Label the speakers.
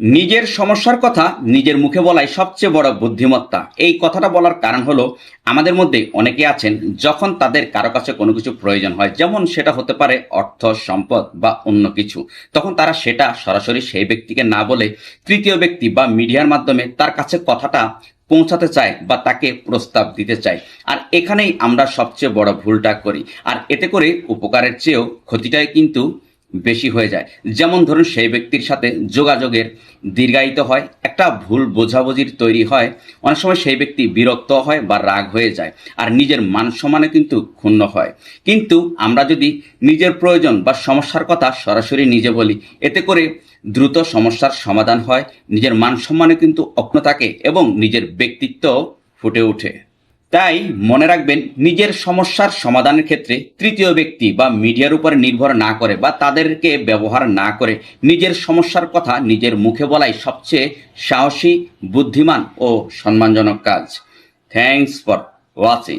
Speaker 1: নিজের সমস্যার কথা নিজের মুখে বলাই সবচেয়ে বড় বুদ্ধিমত্তা। এই কথাটা বলার কারণ হলো, আমাদের মধ্যে অনেকে আছেন যখন তাদের কারও কাছে কোনো কিছু প্রয়োজন হয়, যেমন সেটা হতে পারে অর্থ, সম্পদ বা অন্য কিছু, তখন তারা সেটা সরাসরি সেই ব্যক্তিকে না বলে তৃতীয় ব্যক্তি বা মিডিয়ার মাধ্যমে তার কাছে কথাটা পৌঁছাতে চায় বা তাকে প্রস্তাব দিতে চায়। আর এখানেই আমরা সবচেয়ে বড় ভুলটা করি। আর এতে করে উপকারের চেয়েও ক্ষতিটাই কিন্তু বেশি হয়ে যায়। যেমন ধরুন, সেই ব্যক্তির সাথে যোগাযোগের দীর্ঘায়িত হয়, একটা ভুল বোঝাবুঝির তৈরি হয়, অনেক সময় সেই ব্যক্তি বিরক্ত হয় বা রাগ হয়ে যায়, আর নিজের মান সম্মানে কিন্তু ক্ষুণ্ণ হয়। কিন্তু আমরা যদি নিজের প্রয়োজন বা সমস্যার কথা সরাসরি নিজে বলি, এতে করে দ্রুত সমস্যার সমাধান হয়, নিজের মান সম্মানে কিন্তু অক্ষুণ্ণ থাকে এবং নিজের ব্যক্তিত্ব ফুটে ওঠে। তাই মনে রাখবেন, নিজের সমস্যার সমাধানের ক্ষেত্রে তৃতীয় ব্যক্তি বা মিডিয়ার উপর নির্ভর না করে বা তাদেরকে ব্যবহার না করে নিজের সমস্যার কথা নিজের মুখে বলাই সবচেয়ে সাহসী, বুদ্ধিমান ও সম্মানজনক কাজ। Thanks for watching